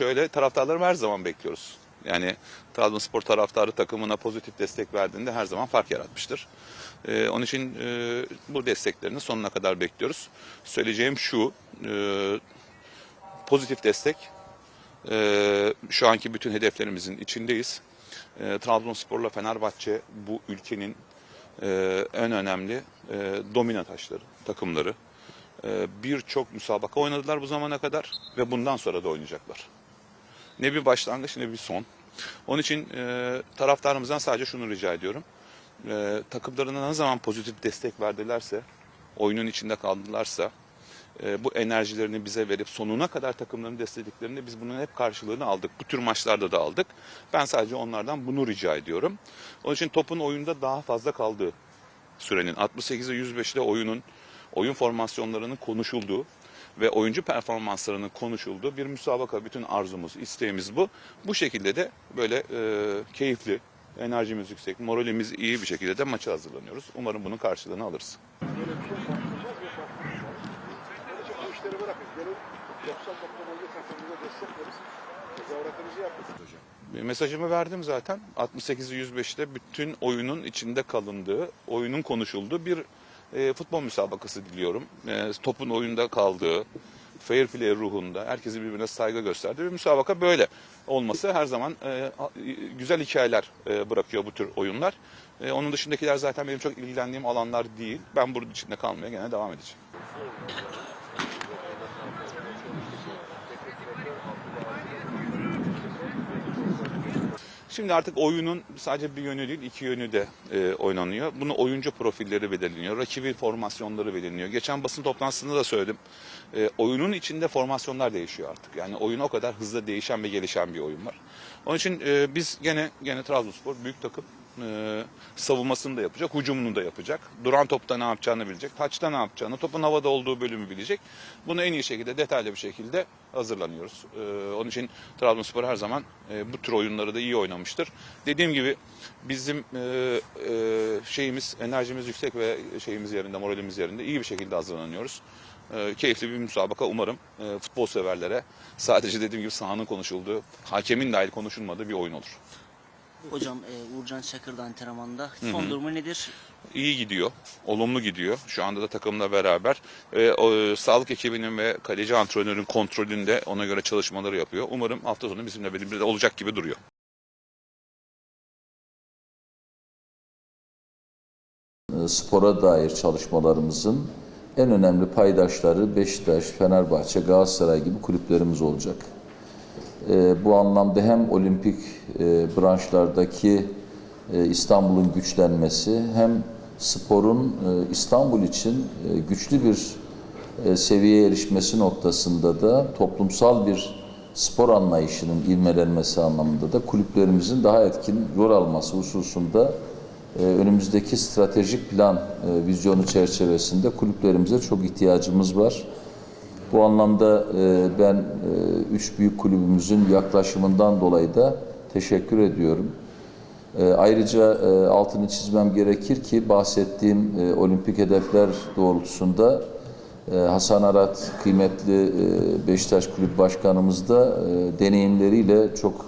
şöyle taraftarlarımı her zaman bekliyoruz. Yani Trabzonspor taraftarı takımına pozitif destek verdiğinde her zaman fark yaratmıştır. Ee, onun için e, bu desteklerini sonuna kadar bekliyoruz. Söyleyeceğim şu, e, pozitif destek. E, şu anki bütün hedeflerimizin içindeyiz. E, Trabzonspor'la Fenerbahçe bu ülkenin e, en önemli e, domina taşları, takımları. E, Birçok müsabaka oynadılar bu zamana kadar ve bundan sonra da oynayacaklar. Ne bir başlangıç ne bir son. Onun için e, taraftarımızdan sadece şunu rica ediyorum. E, takımlarına ne zaman pozitif destek verdilerse, oyunun içinde kaldılarsa, e, bu enerjilerini bize verip sonuna kadar takımlarını desteklediklerinde biz bunun hep karşılığını aldık. Bu tür maçlarda da aldık. Ben sadece onlardan bunu rica ediyorum. Onun için topun oyunda daha fazla kaldığı sürenin 68'e 105'te oyunun oyun formasyonlarının konuşulduğu ve oyuncu performanslarının konuşulduğu bir müsabaka. Bütün arzumuz, isteğimiz bu. Bu şekilde de böyle e, keyifli, enerjimiz yüksek, moralimiz iyi bir şekilde de maça hazırlanıyoruz. Umarım bunun karşılığını alırız. Bu işleri bırakın. Gelin 90 dakika boyunca takımımıza destek veririz. Tezahüratınızı yapın hocam. Bir Mesajımı verdim zaten. 68'i 105'te bütün oyunun içinde kalındığı, oyunun konuşulduğu bir e, futbol müsabakası diliyorum. E, topun oyunda kaldığı, fair play ruhunda, herkesin birbirine saygı gösterdiği bir müsabaka böyle olması her zaman e, güzel hikayeler e, bırakıyor bu tür oyunlar. E, onun dışındakiler zaten benim çok ilgilendiğim alanlar değil. Ben bunun içinde kalmaya gene devam edeceğim. Şimdi artık oyunun sadece bir yönü değil iki yönü de e, oynanıyor. Bunu oyuncu profilleri belirleniyor. Rakibi formasyonları belirleniyor. Geçen basın toplantısında da söyledim. E, oyunun içinde formasyonlar değişiyor artık. Yani oyun o kadar hızlı değişen ve gelişen bir oyun var. Onun için e, biz gene gene Trabzonspor büyük takım e, savunmasını da yapacak, hücumunu da yapacak. Duran topta ne yapacağını bilecek, taçta ne yapacağını, topun havada olduğu bölümü bilecek. Bunu en iyi şekilde, detaylı bir şekilde hazırlanıyoruz. E, onun için Trabzonspor her zaman e, bu tür oyunları da iyi oynamıştır. Dediğim gibi bizim e, e, şeyimiz, enerjimiz yüksek ve şeyimiz yerinde, moralimiz yerinde iyi bir şekilde hazırlanıyoruz. E, keyifli bir müsabaka umarım e, futbol severlere sadece dediğim gibi sahanın konuşulduğu, hakemin dahil konuşulmadığı bir oyun olur. Hocam e, Uğurcan Çakır'da antrenmanda son durumu nedir? iyi gidiyor, olumlu gidiyor. Şu anda da takımla beraber. E, o, sağlık ekibinin ve kaleci antrenörün kontrolünde ona göre çalışmaları yapıyor. Umarım hafta sonu bizimle birlikte olacak gibi duruyor. e, spora dair çalışmalarımızın en önemli paydaşları Beşiktaş, Fenerbahçe, Galatasaray gibi kulüplerimiz olacak. E, bu anlamda hem olimpik e, branşlardaki e, İstanbul'un güçlenmesi hem sporun e, İstanbul için e, güçlü bir e, seviyeye erişmesi noktasında da toplumsal bir spor anlayışının ilmelenmesi anlamında da kulüplerimizin daha etkin rol alması hususunda e, önümüzdeki stratejik plan e, vizyonu çerçevesinde kulüplerimize çok ihtiyacımız var. Bu anlamda e, ben e, üç büyük kulübümüzün yaklaşımından dolayı da teşekkür ediyorum. E, Ayrıca altını çizmem gerekir ki bahsettiğim olimpik hedefler doğrultusunda Hasan Arat kıymetli Beşiktaş Kulüp Başkanımız da deneyimleriyle çok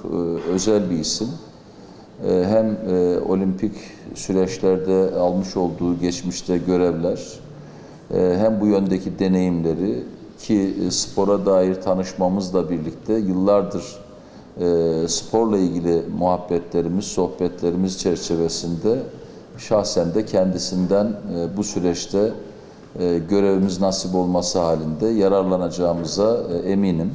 özel bir isim. Hem olimpik süreçlerde almış olduğu geçmişte görevler hem bu yöndeki deneyimleri ki e, spora dair tanışmamızla birlikte yıllardır e, sporla ilgili muhabbetlerimiz, sohbetlerimiz çerçevesinde şahsen de kendisinden e, bu süreçte e, görevimiz nasip olması halinde yararlanacağımıza e, eminim.